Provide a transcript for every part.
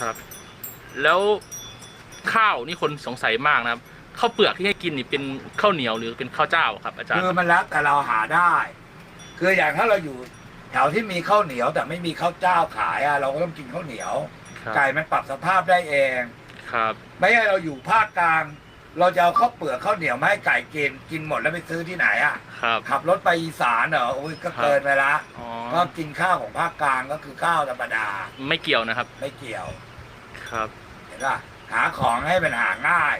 ครับ แล้วข้าวนี่คนสงสัยมากนะครับข้าวเปลือกที่ให้กินนี่เป็นข้าวเหนียวหรือเป็นข้าวเจ้าครับ อาจารย์คือมันแล้วแต่เราหาได้ คืออย่างถ้าเราอยู่แถวที่มีข้าวเหนียวแต่ไม่มีข้าวเจ้าขายอะเราก็ต้องกินข้าวเหนียว ครับไก่มันปรับสภาพได้เอง ครับ ไม่ใช่เราอยู่ภาคกลาง เราจะเอาข้าวเปลือกข้าวเหนียวมาให้ไก่กินกินหมดแล้วไปซื้อที่ไหนอะ ครับ ขับรถไปอีสานเหรอโอ้ยก็ครับเกินไปละอ๋อ ก็กินข้าวของภาคกลางก็คือข้าวธรรมดาไม่เกี่ยวนะครับ ไม่เกี่ยวครับ เห็นป่ะหาของให้มันหาง่าย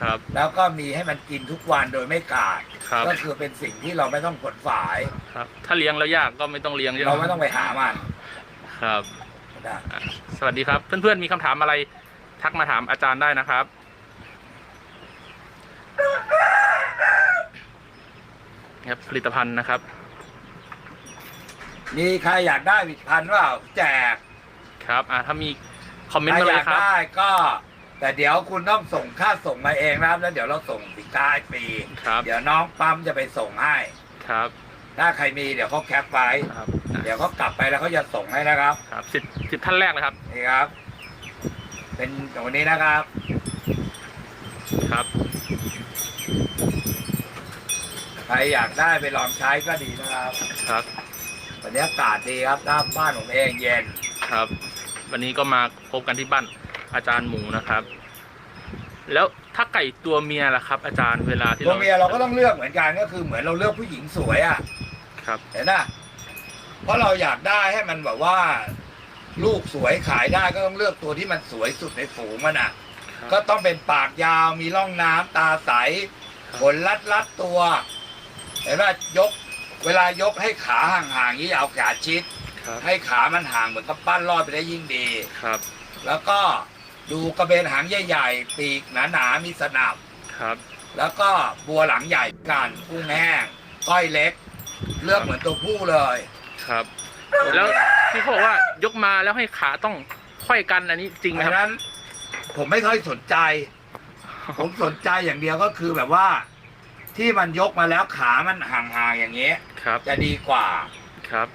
ครับ แล้วก็มีให้มันกินทุกวันโดยไม่ขาด ครับ ก็คือเป็นสิ่งที่เราไม่ต้องขนฝาย ครับ ถ้าเลี้ยงแล้วยากก็ไม่ต้องเลี้ยงใช่ไหมเราไม่ต้องไปหามันครับ นะอะสวัสดีครับ เพื่อนๆ มีคำถามอะไร ทักมาถามอาจารย์ได้นะครับ ครับ ผลิตภัณฑ์นะครับ มีใครอยากได้ผลิตภัณฑ์เปล่าแจกครับอ่าถ้ามีคอมเมนใครต์มาอเลยยากครับ ได้ก็ แต่เดี๋ยวคุณต้องส่งค่าส่งมาเองนะครับ แล้วเดี๋ยวเราส่งสินค้าให้ฟรีครับ เดี๋ยวน้องปั๊มจะไปส่งให้ ครับถ้าใครมีเดี๋ยวเขาแคปไว้ครับอะเดี๋ยวเขากลับไปแล้วเขาจะส่งให้นะครับครับสิบสิบท่านแรกเลยครับนี่ครับ เป็นตัวนี้นะครับ ครับ ใครอยากได้ไปลองใช้ก็ดีนะครับครับ วันนี้อากาศดีครับหน้าบ้านผมเองเย็นครับ วันนี้ก็มาพบกันที่บ้านอาจารย์หมูนะครับ แล้วถ้าไก่ตัวเมียล่ะครับ อาจารย์เวลาที่ตัวเมียเราก็ต้องเลือกเหมือนกันก็คือเหมือนเราเลือกผู้หญิงสวยอะครับเห็นนะเพราะเราอยากได้ให้มันแบบว่า ลูกสวยขายได้ก็ต้องเลือกตัวที่มันสวยสุดในฝูงมันอะครับก็ต้องเป็นปากยาวมีร่องน้ำตาใสครับขนลัดลัดๆตัว เห็นไหมยก เวลายกให้ขาห่างๆอย่างนี้เอาขาชิด ครับให้ขามันห่างเหมือนกับปั้นรอดไปได้ยิ่งดี ครับแล้วก็ดูกระเบนหางใหญ่ๆ ปีกหนาๆมีสนับ ครับ แล้วก็บัวหลังใหญ่กันกุ้งแห้งก้อยเล็ก เลือกเหมือนตัวผู้เลยครับ แล้วที่เขาบอกว่ายกมาแล้วให้ขาต้องไขว้กันอันนี้จริงไหมดัคงรับนั้น ผมไม่ค่อยสนใจ ผมสนใจอย่างเดียวก็คือแบบว่า ที่มันยกมาแล้วขามันห่างๆอย่างเงี้ย ครับ จะดีกว่าครับ